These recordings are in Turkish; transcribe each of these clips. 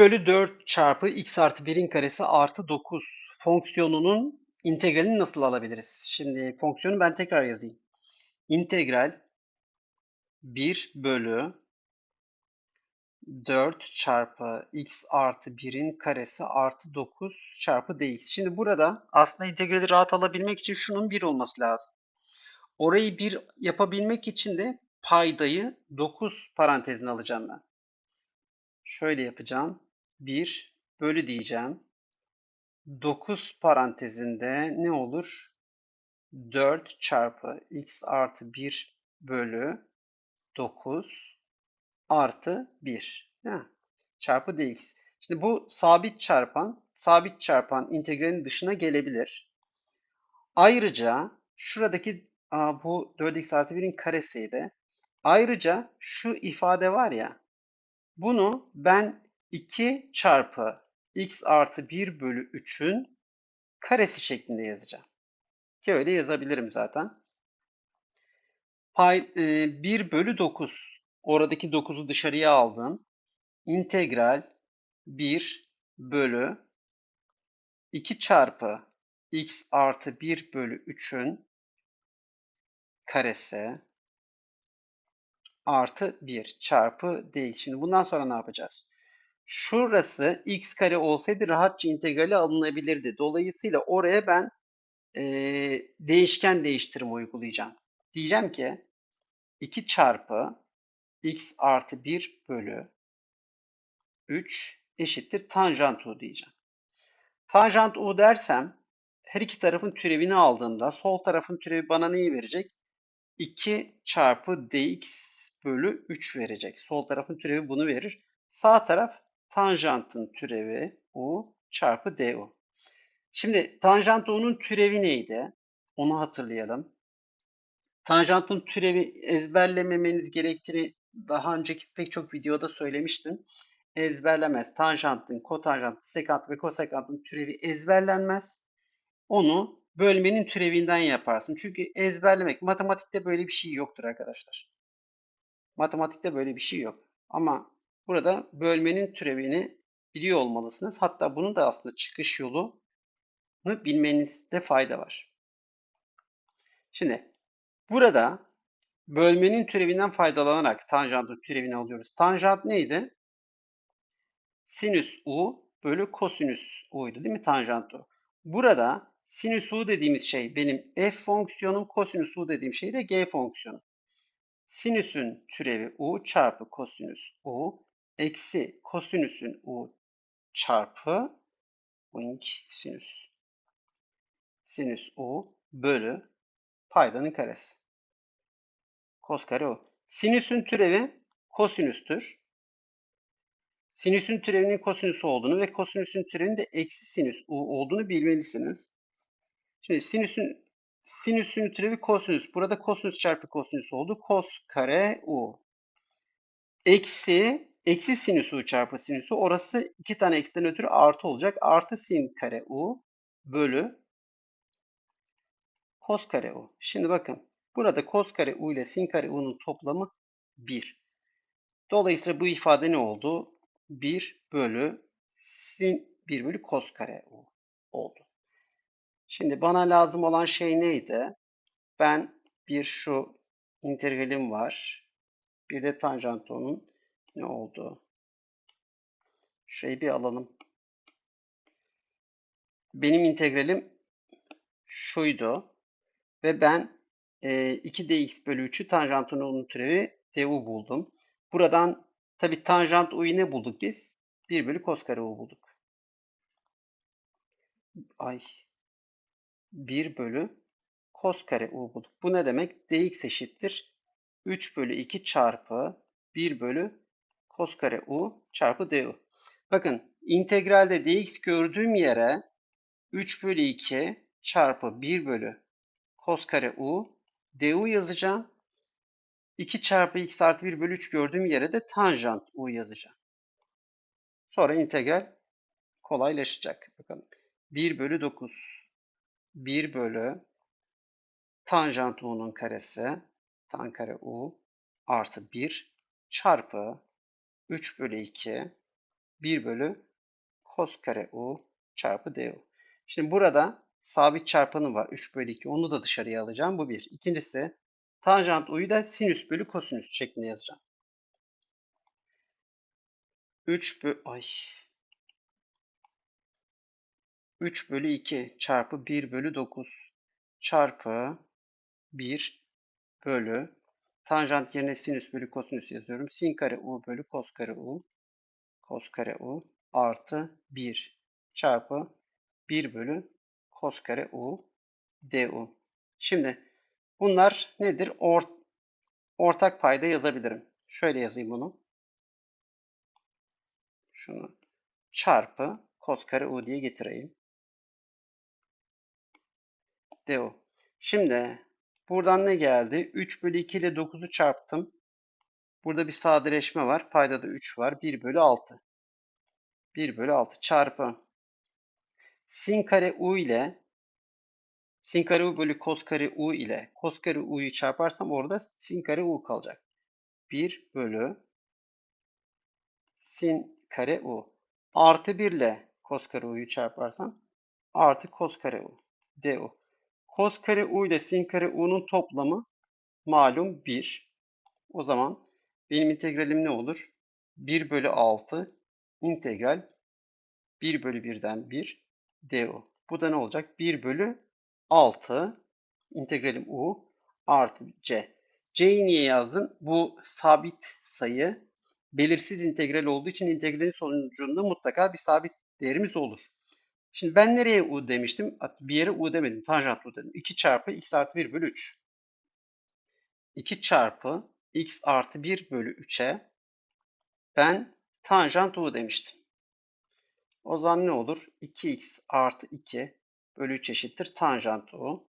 bölü 4 çarpı x artı 1'in karesi artı 9 fonksiyonunun integralini nasıl alabiliriz? Şimdi fonksiyonu ben tekrar yazayım. İntegral 1 bölü 4 çarpı x artı 1'in karesi artı 9 çarpı dx. Şimdi burada aslında integrali rahat alabilmek için şunun 1 olması lazım. Orayı 1 yapabilmek için de paydayı 9 parantezine alacağım ben. Şöyle yapacağım. 1 bölü diyeceğim. 9 parantezinde ne olur? 4 çarpı x artı 1 bölü 9 artı 1. Ya, çarpı dx. Şimdi bu sabit çarpan, sabit çarpan integralin dışına gelebilir. Ayrıca şuradaki bu 4x artı 1'in karesiydi. Ayrıca şu ifade var ya, bunu ben 2 çarpı x artı 1 bölü 3'ün karesi şeklinde yazacağım. Ki öyle yazabilirim zaten. Pay, e, 1 bölü 9. Oradaki 9'u dışarıya aldım. İntegral 1 bölü 2 çarpı x artı 1 bölü 3'ün karesi artı 1 çarpı dx. Şimdi bundan sonra ne yapacağız? Şurası x kare olsaydı rahatça integrali alınabilirdi. Dolayısıyla oraya ben e, değişken değiştirme uygulayacağım. Diyeceğim ki 2 çarpı x artı 1 bölü 3 eşittir tanjant u diyeceğim. Tanjant u dersem her iki tarafın türevini aldığımda sol tarafın türevi bana neyi verecek? 2 çarpı dx bölü 3 verecek. Sol tarafın türevi bunu verir. Sağ taraf tanjantın türevi u çarpı du. Şimdi tanjant u'nun türevi neydi? Onu hatırlayalım. Tanjantın türevi ezberlememeniz gerektiğini daha önceki pek çok videoda söylemiştim. Ezberlemez. Tanjantın, kotanjantın, sekant ve kosekantın türevi ezberlenmez. Onu bölmenin türevinden yaparsın. Çünkü ezberlemek, matematikte böyle bir şey yoktur arkadaşlar. Matematikte böyle bir şey yok. Ama burada bölmenin türevini biliyor olmalısınız. Hatta bunun da aslında çıkış yolunu bilmenizde fayda var. Şimdi burada bölmenin türevinden faydalanarak tanjantın türevini alıyoruz. Tanjant neydi? Sinüs u bölü kosinüs u'ydu değil mi tanjant u? Burada sinüs u dediğimiz şey benim f fonksiyonum, kosinüs u dediğim şey de g fonksiyonu. Sinüsün türevi u çarpı kosinüs u eksi kosinüsün u çarpı wing sinüs. Sinüs u bölü paydanın karesi. Kos kare u. Sinüsün türevi kosinüstür. Sinüsün türevinin kosinüs olduğunu ve kosinüsün türevinin de eksi sinüs u olduğunu bilmelisiniz. Şimdi sinüsün sinüsün türevi kosinüs. Burada kosinüs çarpı kosinüs oldu. Kos kare u. Eksi eksi sinüs u çarpı sinüs u. Orası iki tane eksiden ötürü artı olacak. Artı sin kare u bölü kos kare u. Şimdi bakın. Burada kos kare u ile sin kare u'nun toplamı 1. Dolayısıyla bu ifade ne oldu? 1 bölü sin 1 bölü kos kare u oldu. Şimdi bana lazım olan şey neydi? Ben bir şu integralim var. Bir de tanjant onun ne oldu? Şurayı bir alalım. Benim integralim şuydu. Ve ben e, 2dx bölü 3'ü tanjantın onun türevi du buldum. Buradan tabi tanjant u'yu ne bulduk biz? 1 bölü kos kare u bulduk. Ay 1 bölü kos kare u bulduk. Bu ne demek? dx eşittir 3 bölü 2 çarpı 1 bölü kos kare u çarpı du. Bakın integralde dx gördüğüm yere 3 bölü 2 çarpı 1 bölü kos kare u du yazacağım. 2 çarpı x artı 1 bölü 3 gördüğüm yere de tanjant u yazacağım. Sonra integral kolaylaşacak. Bakın 1 bölü 9 1 bölü tanjant u'nun karesi tan kare u artı 1 çarpı 3 bölü 2 1 bölü cos kare u çarpı du. Şimdi burada sabit çarpanım var. 3 bölü 2. Onu da dışarıya alacağım. Bu bir. İkincisi tanjant u'yu da sinüs bölü kosinüs şeklinde yazacağım. 3 bölü ay 3 bölü 2 çarpı 1 bölü 9 çarpı 1 bölü tanjant yerine sinüs bölü kosinüs yazıyorum. Sin kare u bölü kos kare u kos kare u artı 1 çarpı 1 bölü kos kare u du. Şimdi bunlar nedir? Or ortak payda yazabilirim. Şöyle yazayım bunu. Şunu çarpı kos kare u diye getireyim. du. Şimdi buradan ne geldi? 3 bölü 2 ile 9'u çarptım. Burada bir sadeleşme var. Payda da 3 var. 1 bölü 6. 1 bölü 6 çarpı sin kare u ile sin kare u bölü kos kare u ile kos kare u'yu çarparsam orada sin kare u kalacak. 1 bölü sin kare u artı 1 ile kos kare u'yu çarparsam artı kos kare u du. Kos kare u ile sin kare u'nun toplamı malum 1. O zaman benim integralim ne olur? 1 bölü 6 integral 1 bölü 1'den 1 du. Bu da ne olacak? 1 bölü 6 integralim u artı c. c'yi niye yazdım? Bu sabit sayı belirsiz integral olduğu için integralin sonucunda mutlaka bir sabit değerimiz olur. Şimdi ben nereye u demiştim? Bir yere u demedim. Tanjant u dedim. 2 çarpı x artı 1 bölü 3. 2 çarpı x artı 1 bölü 3'e ben tanjant u demiştim. O zaman ne olur? 2x artı 2 bölü 3 eşittir tanjant u.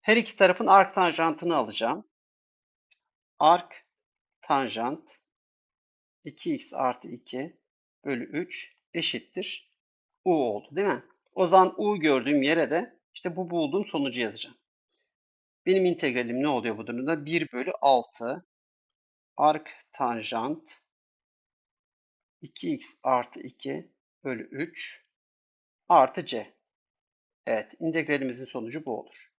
Her iki tarafın ark tanjantını alacağım. Ark tanjant 2x artı 2 bölü 3 eşittir u oldu değil mi? O zaman u gördüğüm yere de işte bu bulduğum sonucu yazacağım. Benim integralim ne oluyor bu durumda? 1 bölü 6 ark tanjant 2x artı 2 bölü 3 artı c. Evet, integralimizin sonucu bu olur.